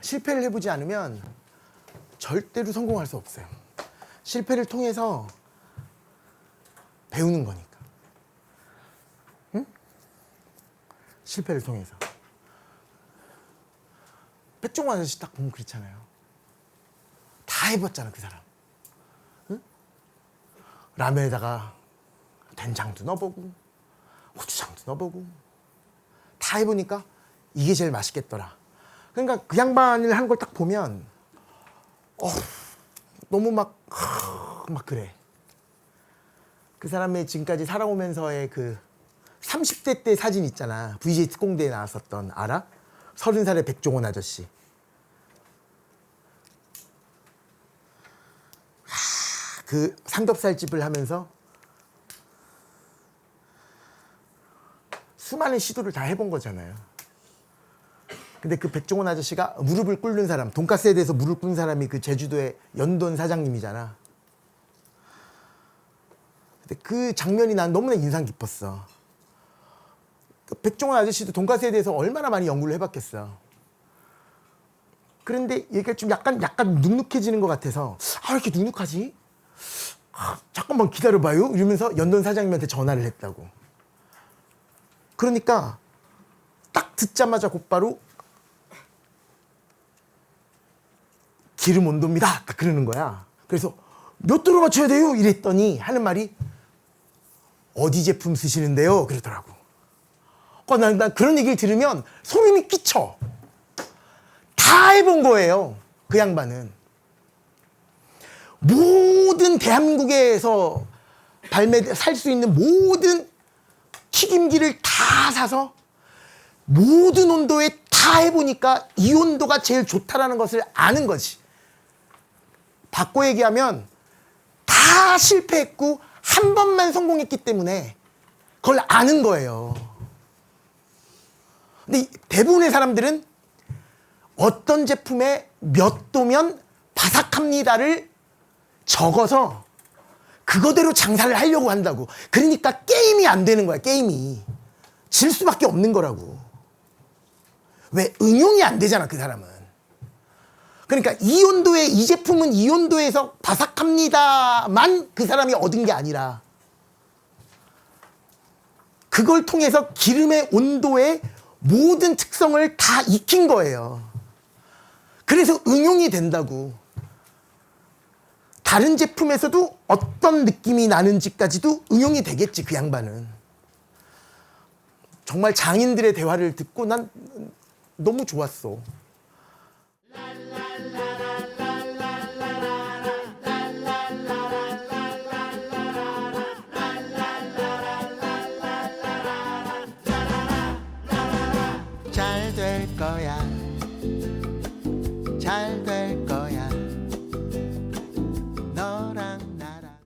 실패를 해보지 않으면 절대로 성공할 수 없어요. 실패를 통해서 배우는 거니까. 응? 실패를 통해서. 백종원 아저씨 딱 보면 그렇잖아요. 다 해봤잖아, 그 사람. 응? 라면에다가 된장도 넣어보고, 고추장도 넣어보고, 다 해보니까 이게 제일 맛있겠더라. 그러니까 그 양반을 한걸딱 보면, 어, 너무 막, 막 그래. 그 사람의 지금까지 살아오면서의 그 30대 때 사진 있잖아. VJ 특공대에 나왔었던, 알아? 서른 살의 백종원 아저씨. 하, 그 삼겹살집을 하면서 수많은 시도를 다 해본 거잖아요. 근데 그 백종원 아저씨가 무릎을 꿇는 사람, 돈가스에 대해서 무릎 꿇는 사람이 그 제주도의 연돈 사장님이잖아. 근데 그 장면이 난 너무나 인상 깊었어. 그 백종원 아저씨도 돈가스에 대해서 얼마나 많이 연구를 해봤겠어. 그런데 얘가 좀 약간 약간 눅눅해지는 것 같아서 아왜 이렇게 눅눅하지? 아, 잠깐만 기다려봐요. 이러면서 연돈 사장님한테 전화를 했다고. 그러니까 딱 듣자마자 곧바로 기름 온도입니다. 딱 그러는 거야. 그래서 몇 도로 맞춰야 돼요? 이랬더니 하는 말이 어디 제품 쓰시는데요? 그러더라고. 어, 난, 난 그런 얘기를 들으면 소름이 끼쳐. 다 해본 거예요. 그 양반은. 모든 대한민국에서 발매, 살 수 있는 모든 튀김기를 다 사서 모든 온도에 다 해보니까 이 온도가 제일 좋다라는 것을 아는 거지. 바꿔 얘기하면 다 실패했고 한 번만 성공했기 때문에 그걸 아는 거예요. 근데 이 대부분의 사람들은 어떤 제품에 몇 도면 바삭합니다를 적어서 그거대로 장사를 하려고 한다고. 그러니까 게임이 안 되는 거야, 게임이. 질 수밖에 없는 거라고. 왜? 응용이 안 되잖아, 그 사람은. 그러니까 이 온도에, 이 제품은 이 온도에서 바삭합니다만 그 사람이 얻은 게 아니라 그걸 통해서 기름의 온도의 모든 특성을 다 익힌 거예요. 그래서 응용이 된다고. 다른 제품에서도 어떤 느낌이 나는지까지도 응용이 되겠지, 그 양반은. 정말 장인들의 대화를 듣고 난 너무 좋았어. 잘 될 거야. 잘 될